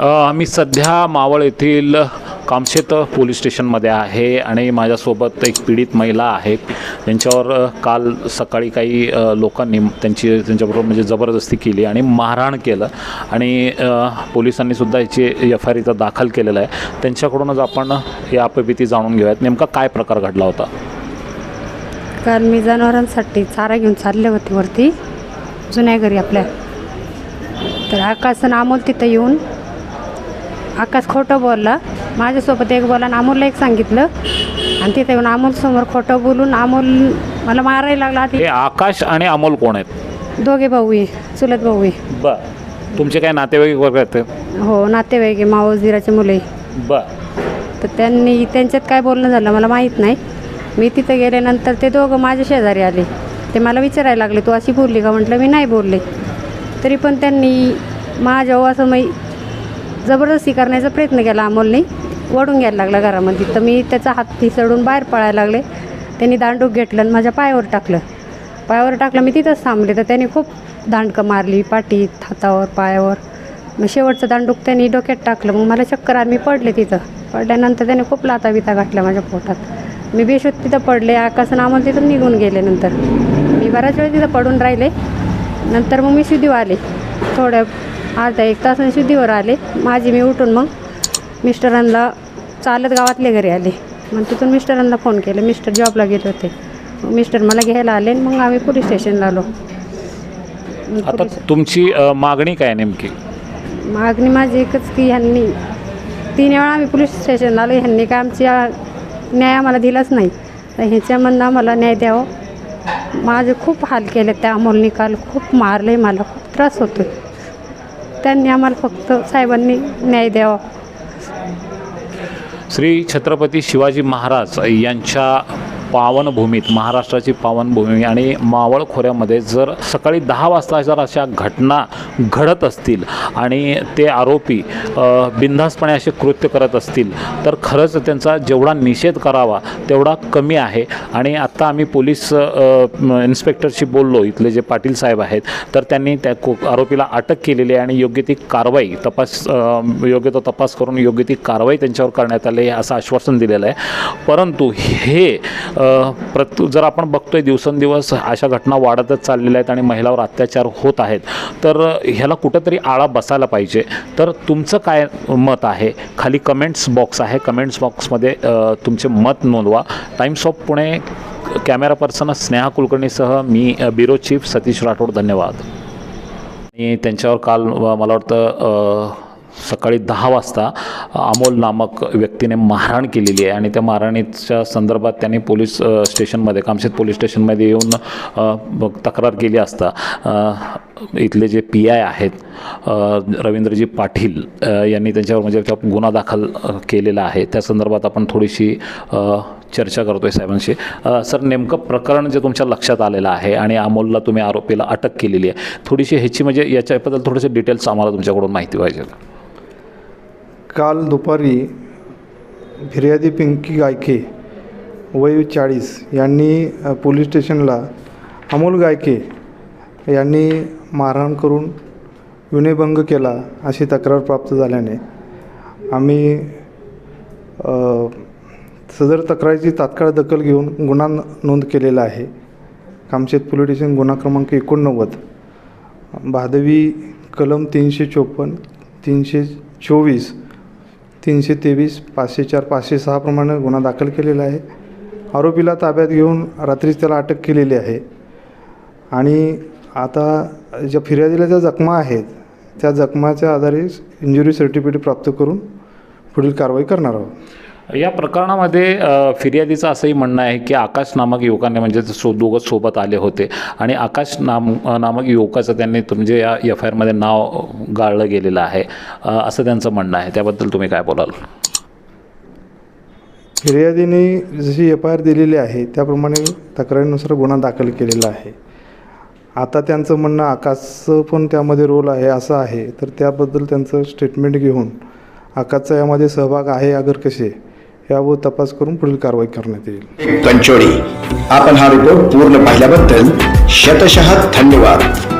मी सध्या मावळ येथील कामशेत पोलीस स्टेशनमध्ये आहे आणि माझ्यासोबत एक पीडित महिला आहे. त्यांच्यावर काल सकाळी काही लोकांनी त्यांची त्यांच्याबरोबर म्हणजे जबरदस्ती केली आणि मारहाण केलं. आणि पोलिसांनीसुद्धा पोलिसांनी सुद्धा याची एफ आय आर इथं दाखल केलेला आहे. त्यांच्याकडूनच आपण हे अपभीती जाणून घेऊयात. नेमका काय प्रकार घडला होता? काल मी जनावरांसाठी चारा घेऊन चालले होते वरती. जुन्या घरी आपल्या. तर आकाशन आणि अमोल तिथं येऊन आकाश खोटं बोलला. माझ्यासोबत एक बोला आणि अमोलला एक सांगितलं. आणि तिथं येऊन अमोलसमोर खोटं बोलून अमोल मला मारायला लागला. हे आधी आकाश आणि अमोल कोण आहेत? दोघे भाऊ आहे चुलत भाऊ आहे. बर. तुमचे काय नातेवाईक वगैरे आहेत? हो नातेवाईक आहे मावस दिराचे मुले बर. तर त्यांनी त्यांच्यात काय बोलणं झालं मला माहीत नाही. मी तिथं गेल्यानंतर ते दोघं माझ्या शेजारी आले. ते मला विचारायला लागले तू अशी बोलली का? म्हटलं मी नाही बोलले. तरी पण त्यांनी माझ्या असं मै जबरदस्ती करण्याचा प्रयत्न केला अमोलने. ओढून घ्यायला लागला घरामध्ये. तर मी त्याचा हात चढून बाहेर पळायला लागले. त्यांनी दांडूक घेतलं आणि माझ्या पायावर टाकलं. पायावर टाकलं मी तिथंच थांबले. तर त्याने खूप दांडकं मारली पाठीत हातावर पायावर. मग शेवटचं दांडूक त्यांनी डोक्यात टाकलं. मग मला चक्कर आली मी पडले तिथं. पडल्यानंतर त्याने खूप लाता बिता घातल्या माझ्या पोटात. मी बेशुद्ध तिथं पडले. आकाशन आम्हाला तिथून निघून गेले नंतर. मी बऱ्याच वेळ तिथं पडून राहिले. नंतर मग मी शुद्धीवर आले. थोड्या अर्धा एक तासाने शुद्धीवर आले. माझी मी उठून मग मिस्टरांना चालत गावातले घरी आले. मग तिथून मिस्टरांना फोन केले. मिस्टर जॉबला गेले होते. मिस्टर मला घ्यायला आले आणि मग आम्ही पोलीस स्टेशनला आलो. आता तुमची अ, मागणी काय नेमकी? मागणी माझी एकच की ह्यांनी तीन वेळा आम्ही पोलीस स्टेशनला आलो. ह्यांनी काय आमची आ- न्याय आम्हाला दिलाच नाही. तर ह्याच्यामधनं आम्हाला न्याय द्यावं. माझे खूप हाल केले त्या अमोल निकाल खूप मारले मला. खूप त्रास होतो त्यांनी आम्हाला फक्त साहेबांनी न्याय द्यावा. श्री छत्रपती शिवाजी महाराज यांच्या पावनभूमीत महाराष्ट्राची पावनभूमी आणि मावळ खोऱ्यामध्ये जर सकाळी दहा वाजता जर अशा घटना घडत असतील आणि ते आरोपी बिनधास्तपणे असे कृत्य करत असतील तर खरंच त्यांचा जेवढा निषेध करावा तेवढा कमी आहे. आणि आत्ता आम्ही पोलीस इन्स्पेक्टरशी बोललो इथले जे पाटील साहेब आहेत तर त्यांनी त्या आरोपीला अटक केलेली आहे आणि योग्य ती कारवाई तपास योग्य तो तपास करून योग्य ती कारवाई त्यांच्यावर करण्यात आली आहे असं आश्वासन दिलेलं आहे. परंतु हे प्रत जर आपण बघतोय दिवसेंदिवस अशा घटना वाढतच चाललेल्या आहेत आणि महिलावर अत्याचार होत आहेत तर ह्याला कुठंतरी आळा बसायला पाहिजे. तर तुमचं काय मत आहे? खाली कमेंट्स बॉक्स आहे. कमेंट्स बॉक्समध्ये तुमचे मत नोंदवा. Times of Pune camera person Sneha कुलकर्णीसह मी ब्युरो चीफ सतीश राठोड. धन्यवाद. आणि त्यांच्यावर काल मला वाटतं सकाळी दहा वाजता अमोल नामक व्यक्तीने मारहाण केलेली आहे आणि त्या मारहाणीच्या संदर्भात त्यांनी पोलीस स्टेशनमध्ये कामशेत पोलीस स्टेशनमध्ये येऊन तक्रार केली असता इथले जे पी आय आहेत रवींद्रजी पाटील यांनी त्यांच्यावर म्हणजे गुन्हा दाखल केलेला आहे. त्या संदर्भात आपण थोडीशी चर्चा करतो आहे साहेबांशी सर नेमकं प्रकरण जे तुमच्या लक्षात आलेलं आहे आणि अमोलला तुम्ही आरोपीला अटक केलेली आहे थोडीशी ह्याची म्हणजे याच्याबद्दल थोडेसे डिटेल्स आम्हाला तुमच्याकडून माहिती पाहिजे. काल दुपारी फिर्यादी पिंकी गायके वय चाळीस यांनी पोलीस स्टेशनला अमोल गायके यांनी मारहाण करून विनयभंग केला अशी तक्रार प्राप्त झाल्याने आम्ही सदर तक्रारीची तात्काळ दखल घेऊन गुन्हा नोंद केलेला आहे. कामशेत पोलीस स्टेशन गुन्हा क्रमांक एकोणनव्वद भादवी कलम तीनशे चोपन्न तीनशे चोवीस तीनशे तेवीस पाचशे चार पाचशे सहाप्रमाणे गुन्हा दाखल केलेला आहे. आरोपीला ताब्यात घेऊन रात्रीच त्याला अटक केलेली आहे. आणि आता ज्या फिर्यादीला ज्या जखमा आहेत त्या जखमाच्या आधारे इंजुरी सर्टिफिकेट प्राप्त करून पुढील कारवाई करणार आहोत. या प्रकरणामध्ये फिर्यादीचं असंही म्हणणं आहे की आकाश नामक युवकाने म्हणजे सो दोघं सोबत आले होते आणि आकाश नाम नामक युवकाचं त्यांनी तो म्हणजे या एफ आय आरमध्ये नाव गाळलं गेलेलं आहे असं त्यांचं म्हणणं आहे. त्याबद्दल तुम्ही काय बोलाल? फिर्यादीने जशी एफ आय आर दिलेली आहे त्याप्रमाणे तक्रारीनुसार गुन्हा दाखल केलेला आहे. आता त्यांचं म्हणणं आकाशचं पण त्यामध्ये रोल आहे असं आहे. तर त्याबद्दल त्यांचं स्टेटमेंट घेऊन आकाशचा यामध्ये सहभाग आहे अगर कसे यावर तपास करून पुढील कारवाई करण्यात येईल. कंचोळी. आपण हा रिपोर्ट पूर्ण पाहिल्याबद्दल शतशः धन्यवाद.